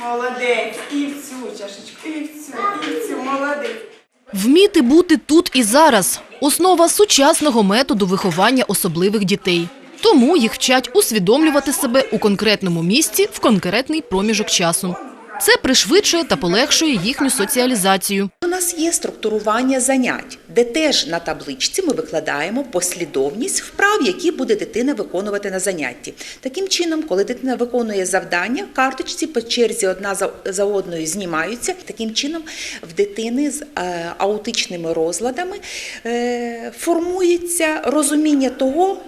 Молодець. І в цю чашечку, і в цю, і в цю. Молодець. Вміти бути тут і зараз – основа сучасного методу виховання особливих дітей. Тому їх вчать усвідомлювати себе у конкретному місці в конкретний проміжок часу. Це пришвидшує та полегшує їхню соціалізацію. У нас є структурування занять, де теж на табличці ми викладаємо послідовність вправ, які буде дитина виконувати на занятті. Таким чином, коли дитина виконує завдання, карточці по черзі одна за, одною знімаються. Таким чином, в дитини з е, аутичними розладами е, формується розуміння того,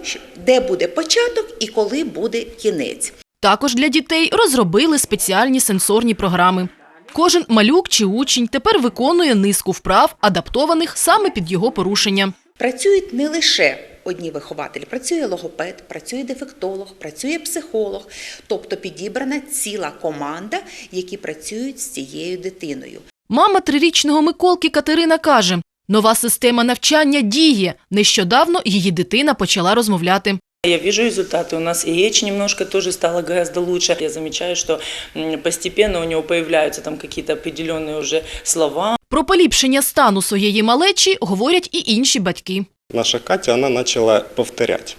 де буде початок і коли буде кінець. Також для дітей розробили спеціальні сенсорні програми. Кожен малюк чи учень тепер виконує низку вправ, адаптованих саме під його порушення. Працюють не лише одні вихователі, працює логопед, працює дефектолог, працює психолог, тобто підібрана ціла команда, які працюють з цією дитиною. Мама трирічного Миколки Катерина каже, нова система навчання діє. Нещодавно її дитина почала розмовляти. Я вижу результаты. У нас и речь немножко тоже стала гораздо лучше. Я замечаю, что м, постепенно у него появляются там какие-то определенные уже слова. Про поліпшення стану своєї малечі говорять і інші батьки. Наша Катя, она начала повторять.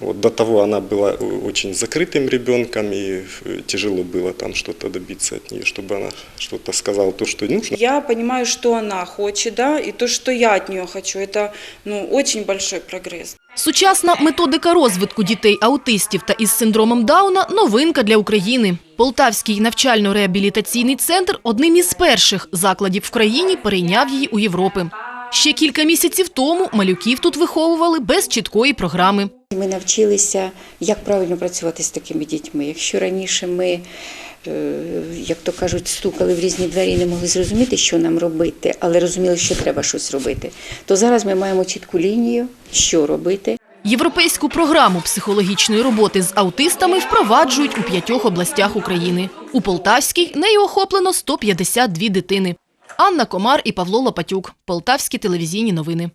Вот до того она была э, очень закрытым ребенком, и э, тяжело было там что-то добиться от нее, чтобы она что-то сказала то, что нужно. Я понимаю, что она хочет, да, и то, что я от нее хочу, это ну, очень большой прогресс. Сучасна методика розвитку дітей-аутистів та із синдромом Дауна – новинка для України. Полтавський навчально-реабілітаційний центр одним із перших закладів в країні перейняв її у Європи. Ще кілька місяців тому малюків тут виховували без чіткої програми. Ми навчилися, як правильно працювати з такими дітьми. Якщо раніше ми, е, як то кажуть, стукали в різні двері і не могли зрозуміти, що нам робити, але розуміли, що треба щось робити, то зараз ми маємо чітку лінію, що робити. Європейську програму психологічної роботи з аутистами впроваджують у п'ятьох областях України. У Полтавській нею охоплено 152 дитини. Анна Комар і Павло Лопатюк. Полтавські телевізійні новини.